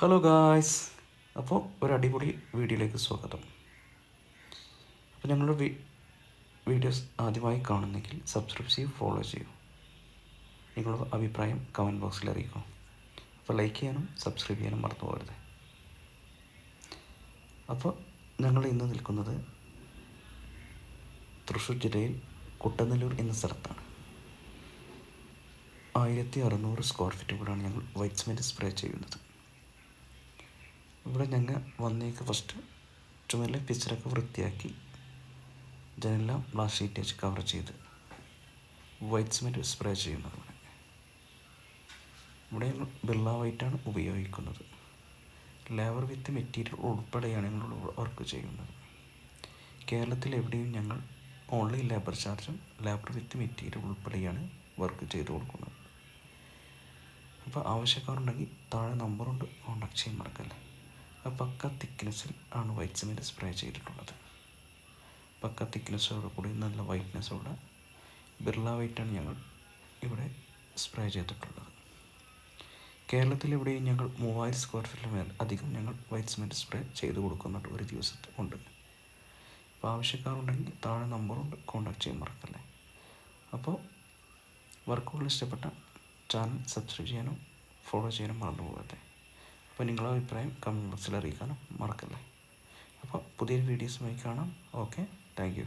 Hello guys അപ്പോൾ ഒരു അടിപൊളി വീഡിയോയിലേക്ക് സ്വാഗതം. അപ്പോൾ ഞങ്ങളുടെ വീഡിയോസ് ആദ്യമായി കാണുന്നെങ്കിൽ സബ്സ്ക്രൈബ് ചെയ്യൂ ഫോളോ ചെയ്യൂ. നിങ്ങളുടെ അഭിപ്രായം കമന്റ് ബോക്സിൽ അറിയിക്കും. അപ്പോൾ ലൈക്ക് ചെയ്യാനും സബ്സ്ക്രൈബ് ചെയ്യാനും മറന്നു പോകരുത്. അപ്പോൾ ഞങ്ങൾ ഇന്ന് നിൽക്കുന്നത് തൃശ്ശൂർ ജില്ലയിൽ കുട്ടനല്ലൂർ എന്ന സ്ഥലത്താണ്. ആയിരത്തി അറുന്നൂറ് സ്ക്വയർ ഫീറ്റുകളാണ് ഞങ്ങൾ വൈറ്റ് സ്പ്രേ ചെയ്യുന്നത്. ഇവിടെ ഞങ്ങൾ വന്നേക്ക് ഫസ്റ്റ് ചുമരിലെ പിച്ചറൊക്കെ വൃത്തിയാക്കി. ജനെല്ലാം ബ്ലാസ് ഷീറ്റ് വെച്ച് കവർ ചെയ്ത് വൈറ്റ് സിമെന്റ് സ്പ്രേ ചെയ്യുന്നത് ഇവിടെ. ഇവിടെ ബിർള വൈറ്റാണ് ഉപയോഗിക്കുന്നത്. ലേബർ വിത്ത് മെറ്റീരിയൽ ഉൾപ്പെടെയാണ് ഞങ്ങൾ വർക്ക് ചെയ്യുന്നത്. കേരളത്തിൽ എവിടെയും ഞങ്ങൾ ഓൺലൈൻ ലേബർ ചാർജും ലേബർ വിത്ത് മെറ്റീരിയൽ ഉൾപ്പെടെയാണ് വർക്ക് ചെയ്ത് കൊടുക്കുന്നത്. അപ്പോൾ ആവശ്യക്കാരുണ്ടെങ്കിൽ താഴെ നമ്പറുണ്ട് കോൺടാക്ട് ചെയ്യാൻ മറക്കല്ലേ. പക്ക തിക്നെസ്സിൽ ആണ് വൈറ്റ് സിമെന്റ് സ്പ്രേ ചെയ്തിട്ടുള്ളത്. പക്ക തിക്നെസ്സോട് കൂടി നല്ല വൈറ്റ്നെസ്സോടെ ബിർള വൈറ്റാണ് ഞങ്ങൾ ഇവിടെ സ്പ്രേ ചെയ്തിട്ടുള്ളത്. കേരളത്തിൽ എവിടെയും ഞങ്ങൾ മൂവായിരം സ്ക്വയർ ഫീറ്റിൽ മേൽ അധികം ഞങ്ങൾ വൈറ്റ് സിമെന്റ് സ്പ്രേ ചെയ്ത് കൊടുക്കുന്നുണ്ട്. ഒരു ദിവസത്തെ ഉണ്ട് അപ്പോൾ ആവശ്യക്കാരുണ്ടെങ്കിൽ താഴെ നമ്പറുണ്ട്. കോൺടാക്ട് ചെയ്യാൻ മറക്കല്ലേ. അപ്പോൾ വർക്കുകൾ ഇഷ്ടപ്പെട്ട ചാനൽ സബ്സ്ക്രൈബ് ചെയ്യാനും ഫോളോ ചെയ്യാനും മറന്നു പോകരുത്. അപ്പോൾ നിങ്ങളുടെ അഭിപ്രായം കമന്റ് ബോക്സിൽ അറിയിക്കാനും മറക്കല്ലേ. അപ്പോൾ പുതിയൊരു വീഡിയോസുമായി കാണാം. Okay thank you